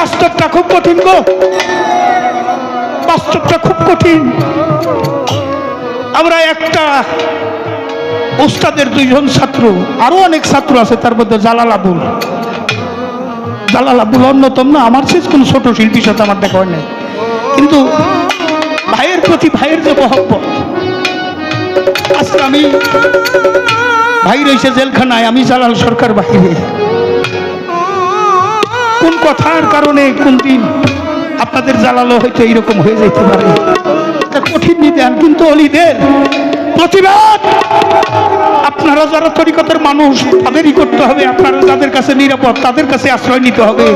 বাস্তবটা খুব কঠিন গো। বাস্তবটা খুব কঠিন। আমরা একটা ওস্তাদের দুইজন ছাত্র, আরও অনেক ছাত্র আছে, তার মধ্যে জালাল আবুল। জালাল আবুল অন্যতম না, আমার শেষ কোন ছোট শিল্পীর সাথে আমার দেখা হয় কিন্তু ভাইয়ের প্রতি ভাইয়ের যে মহব্বত, আজকে আমি ভাই রয়েছে জেলখানায়, আমি জালাল সরকার বাহিরে। কোন কথার কারণে কোন দিন আপনাদের জ্বালালো হয়তো এইরকম হয়ে যেতে পারে। কঠিন নিতেন কিন্তু অলিদের প্রতিবাদ। আপনারা যারা তরিকতের মানুষ, তাদেরই করতে হবে। আপনারা যাদের কাছে নিরাপদ, তাদের কাছে আশ্রয় নিতে হবে।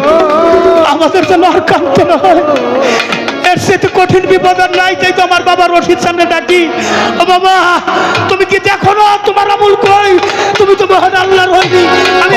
আমাদের যেন আর কাঁদতে না হয়। এর সাথে কঠিন বিপদ আর নাই তাই তো আমার বাবা রশিদ সামনে ডাকি। ও বাবা তুমি কি দেখো না তোমার আমুল কই? তুমি তো মহান আল্লাহর হইনি আমি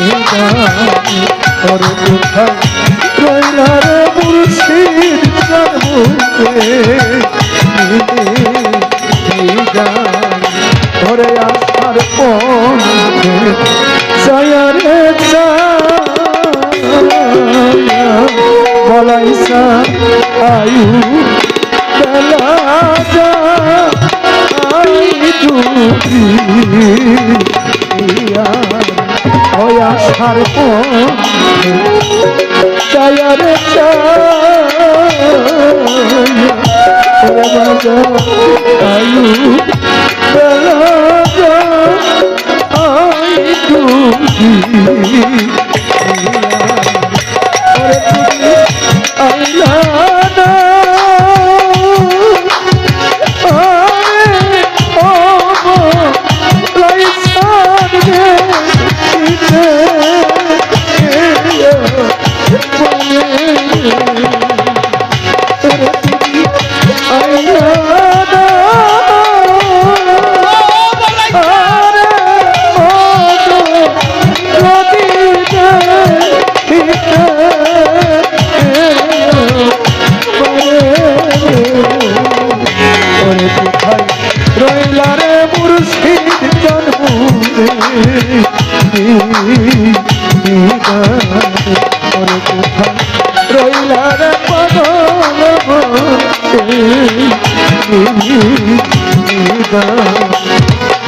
ওরে কোথায় রইলা পাগল ওরে কোথায় রইলা রে মুর্শিদ সর্বুকে ধরে আসার পথে আয়ু আসার পথে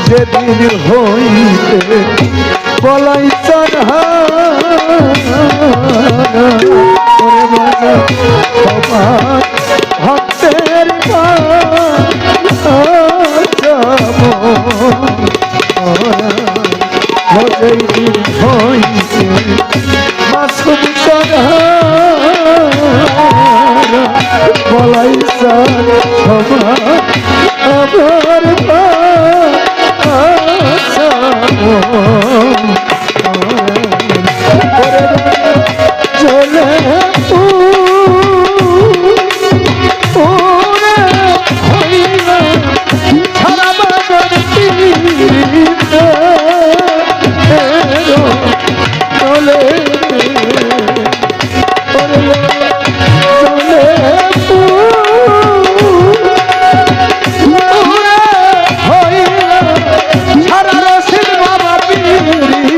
যেদিন হইতে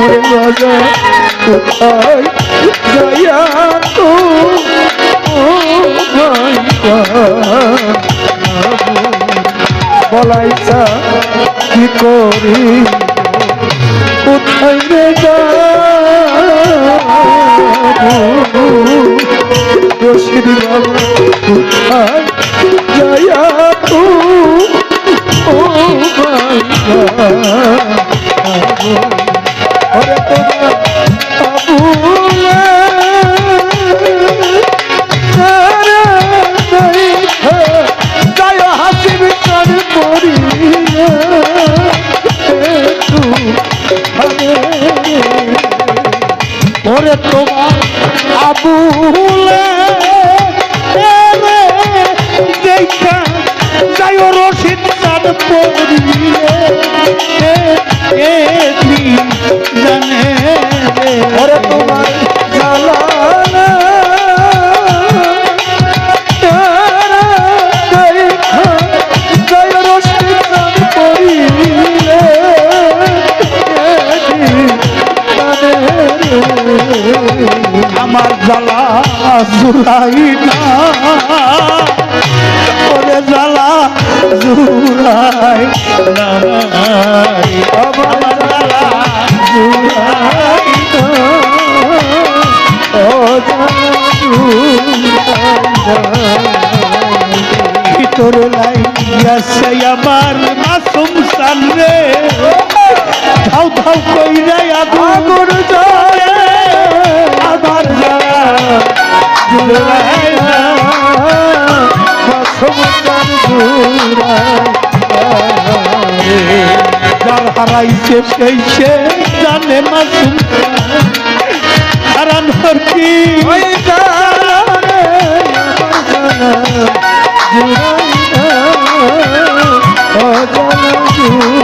ওরে রাজা, কোথায় যাইয়া তো? বলাইছা কি করি? কোথায় রে রশিদ বাবা, কোথায় যাইয়া তো? তোমার আমার জ্বালা জুড়াই না। ওরে জ্বালা জুড়াই না। আমার জ্বালা জুড়াই ভিতর লাইয়াছে আমার মাসুম সান রে ধাও ধাও কইরা আগুন জ্বলে। না যার হারাইছে সেই সে জানে মাসুম। হারানোর কি যেদিক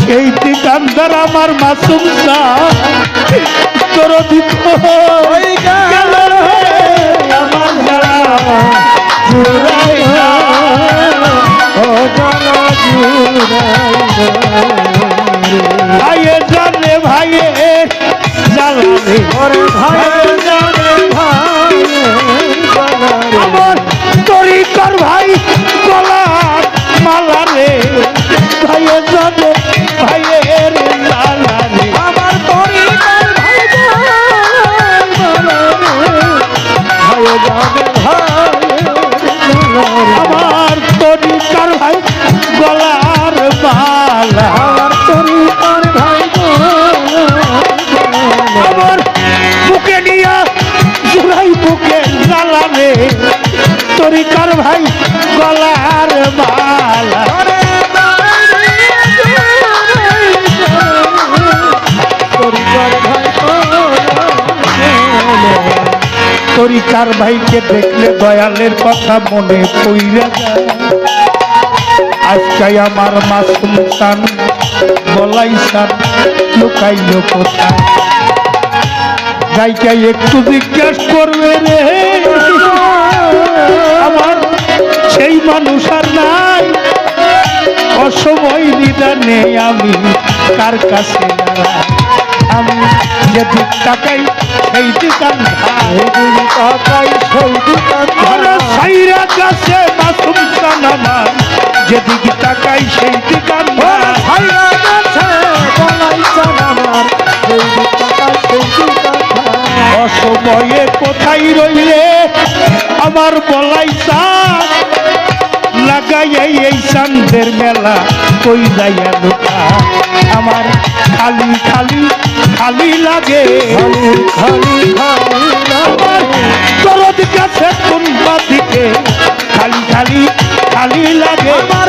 সেই দিক আন্দার আমার মাসুম তোর ভাইয়ে জানে ভাইয়ে আমার তরিকার ভাই গলার মালা। তরিকার ভাই তরিকার ভাইকে দেখলে দয়ালের কথা মনে পইরা যায়। আমার মাসুম সান বলাই সান লুকাইল কোথায়? যাইকে একটু জিজ্ঞেস করবে রে। আমার সেই মানুষ আর নাই। অসময় নিদানে আমি কার কাছে আমি যেদিক তাকাই সেই দিক আন্ধার তাকাই সেই দোকান সাইরা কাছে মাসুম সান আমার যেদিক তাকাই সেই দিক আন্ধার ভাইরা গেছে বলাই সেই দোকান অসময়ে কোথায় রইলে? আমার বলাই লাগাই এই চান্দের মেলা কই যাইয়া লোকা? আমার খালি খালি খালি লাগে। খালি খালি খালি আমার দরদ কাছে কোনবা দিকে খালি খালি খালি লাগে। আমার